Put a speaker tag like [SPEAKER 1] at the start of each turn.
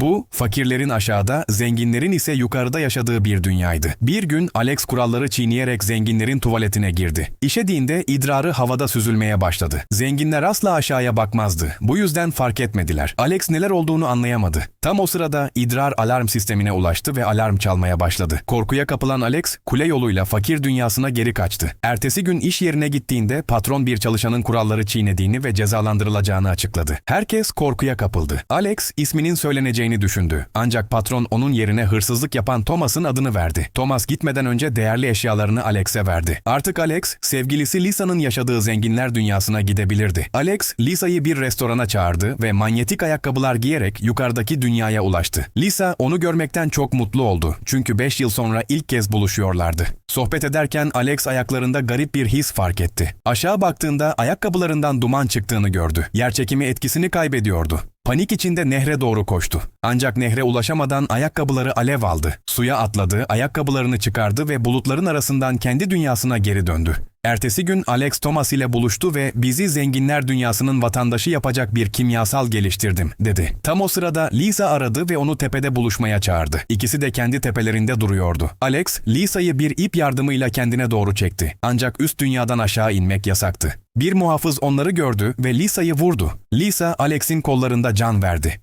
[SPEAKER 1] Bu, fakirlerin aşağıda, zenginlerin ise yukarıda yaşadığı bir dünyaydı. Bir gün Alex kuralları çiğneyerek zenginlerin tuvaletine girdi. İşediğinde idrarı havada süzülmeye başladı. Zenginler asla aşağıya bakmazdı. Bu yüzden fark etmediler. Alex neler olduğunu anlayamadı. Tam o sırada idrar alarm sistemine ulaştı ve alarm çalmaya başladı. Korkuya kapılan Alex, kule yoluyla fakir dünyasına geri kaçtı. Ertesi gün iş yerine gittiğinde patron bir çalışanın kuralları çiğnediğini ve cezalandırılacağını açıkladı. Herkes korkuya kapıldı. Alex isminin söyleneceğini düşündü. Ancak patron onun yerine hırsızlık yapan Thomas'ın adını verdi. Thomas gitmeden önce değerli eşyalarını Alex'e verdi. Artık Alex, sevgilisi Lisa'nın yaşadığı zenginler dünyasına gidebilirdi. Alex, Lisa'yı bir restorana çağırdı ve manyetik ayakkabılar giyerek yukarıdaki dünyaya ulaştı. Lisa onu görmekten çok mutlu oldu. Çünkü 5 yıl sonra ilk kez buluşuyorlardı. Sohbet ederken Alex ayaklarında garip bir his fark etti. Aşağı baktığında ayakkabılarından duman çıktığını gördü. Yerçekimi etkisini kaybediyordu. Panik içinde nehre doğru koştu. Ancak nehre ulaşamadan ayakkabıları alev aldı. Suya atladı, ayakkabılarını çıkardı ve bulutların arasından kendi dünyasına geri döndü. Ertesi gün Alex Thomas ile buluştu ve bizi zenginler dünyasının vatandaşı yapacak bir kimyasal geliştirdim dedi. Tam o sırada Lisa aradı ve onu tepede buluşmaya çağırdı. İkisi de kendi tepelerinde duruyordu. Alex, Lisa'yı bir ip yardımıyla kendine doğru çekti. Ancak üst dünyadan aşağı inmek yasaktı. Bir muhafız onları gördü ve Lisa'yı vurdu. Lisa, Alex'in kollarında can verdi.